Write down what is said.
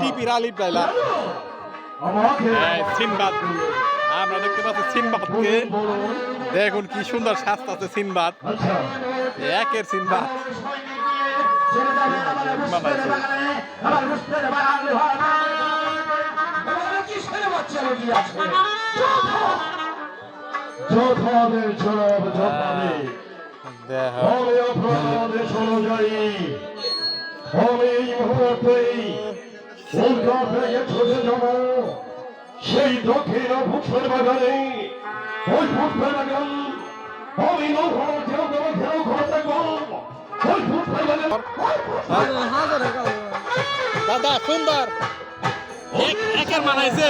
টিপির Sinbad আমরা দেখতে পাচ্ছি সিনবাদকে দেখুন কি সুন্দর স্বাস্থ্য আছে সিনবাদ একের সিনবাদ যোদ্ধাদের জবাব জবাবে দেখ আমি আপনাদের অনুযায়ী আমি এই মুহূর্তেই উল্কা থেকে ছুটে যাব। সেই দক্ষিণ ফুটফের বাগানে ওই ফুটফের বাগান। আমি থাকব ওই দাদা সুন্দর। এক মানাইছে।